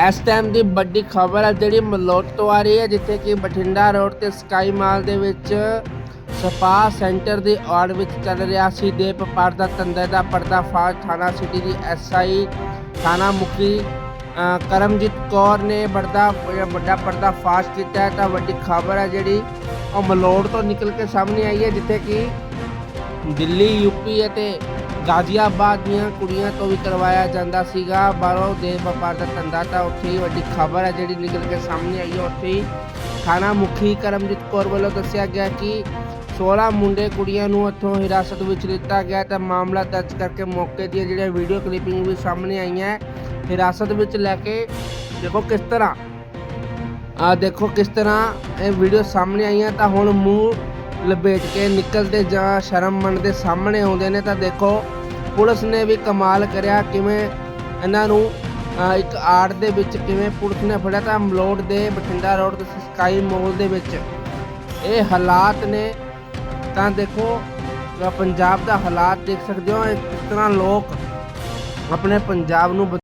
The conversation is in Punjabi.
ਇਸ ਟਾਈਮ ਦੀ ਵੱਡੀ ਖਬਰ ਹੈ ਜਿਹੜੀ ਮਲੋਟ ਤੋਂ ਆ ਰਹੀ ਹੈ, ਜਿੱਥੇ ਕਿ ਬਠਿੰਡਾ ਰੋਡ ਤੇ ਸਕਾਈ ਮਾਲ ਦੇ ਵਿੱਚ ਸਪਾ ਸੈਂਟਰ ਦੀ ਆੜ ਵਿੱਚ ਚੱਲ ਰਿਹਾ ਸੀ। ਦੇਪ ਪਰਦਾ ਤੰਦਰ ਦਾ ਪਰਦਾਫਾਸ਼ ਥਾਣਾ ਸਿਟੀ ਦੀ ਐਸਆਈ ਥਾਣਾ ਮੁਖੀ ਕਰਮਜੀਤ ਕੌਰ ਨੇ ਵੱਡਾ ਵੱਡਾ ਪਰਦਾਫਾਸ਼ ਕੀਤਾ ਹੈ। ਤਾਂ ਵੱਡੀ ਖਬਰ ਹੈ ਜਿਹੜੀ ਉਹ ਮਲੋਟ ਤੋਂ ਨਿਕਲ ਕੇ ਸਾਹਮਣੇ ਆਈ ਹੈ, ਜਿੱਥੇ ਕਿ ਦਿੱਲੀ ਯੂਪੀ ਅਤੇ ਗਾਜ਼ੀਆਬਾਦ ਦੀਆਂ ਕੁੜੀਆਂ ਤੋਂ ਵੀ ਕਰਵਾਇਆ ਜਾਂਦਾ ਸੀਗਾ। ਬਾਹਰੋਂ ਦੇ ਵਪਾਰ ਦਾ ਧੰਦਾ ਤਾਂ ਉੱਥੇ ਹੀ ਵੱਡੀ ਖਬਰ ਹੈ ਜਿਹੜੀ ਨਿਕਲ ਕੇ ਸਾਹਮਣੇ ਆਈ ਹੈ। ਉੱਥੇ ਹੀ ਥਾਣਾ ਮੁਖੀ ਕਰਮਜੀਤ ਕੌਰ ਵੱਲੋਂ ਦੱਸਿਆ ਗਿਆ ਕਿ 16 ਮੁੰਡੇ ਕੁੜੀਆਂ ਨੂੰ ਉੱਥੋਂ ਹਿਰਾਸਤ ਵਿੱਚ ਲਿੱਤਾ ਗਿਆ ਤਾਂ ਮਾਮਲਾ ਦਰਜ ਕਰਕੇ ਮੌਕੇ ਦੀਆਂ ਜਿਹੜੀਆਂ ਵੀਡੀਓ ਕਲਿੱਪਿੰਗ ਵੀ ਸਾਹਮਣੇ ਆਈਆਂ ਹਿਰਾਸਤ ਵਿੱਚ ਲੈ ਕੇ ਦੇਖੋ ਕਿਸ ਤਰ੍ਹਾਂ। ਆ ਦੇਖੋ ਕਿਸ ਤਰ੍ਹਾਂ ਇਹ ਵੀਡੀਓ ਸਾਹਮਣੇ ਆਈਆਂ। ਤਾਂ ਹੁਣ ਮੂੰਹ ਲਪੇਟ ਕੇ ਨਿਕਲਦੇ ਜਾਂ ਸ਼ਰਮ ਮੰਨਦੇ ਸਾਹਮਣੇ ਆਉਂਦੇ ਨੇ, ਤਾਂ ਦੇਖੋ, ਪੁਲਿਸ ਨੇ ਵੀ ਕਮਾਲ ਕਰਿਆ। ਕਿਵੇਂ ਇਹਨਾਂ ਨੂੰ ਇੱਕ ਆੜ ਦੇ ਵਿੱਚ ਕਿਵੇਂ ਪੁਲਿਸ ਨੇ ਫੜਿਆ, ਤਾਂ ਮਲੋਟ ਦੇ ਬਠਿੰਡਾ ਰੋਡ ਤੇ ਸਕਾਈ ਮੋਲ ਦੇ ਵਿੱਚ। ਇਹ ਹਾਲਾਤ ਨੇ, ਤਾਂ ਦੇਖੋ ਪੰਜਾਬ ਦਾ ਹਾਲਾਤ ਦੇਖ ਸਕਦੇ ਹੋ ਇਹ ਕਿਸ ਤਰ੍ਹਾਂ ਲੋਕ ਆਪਣੇ ਪੰਜਾਬ ਨੂੰ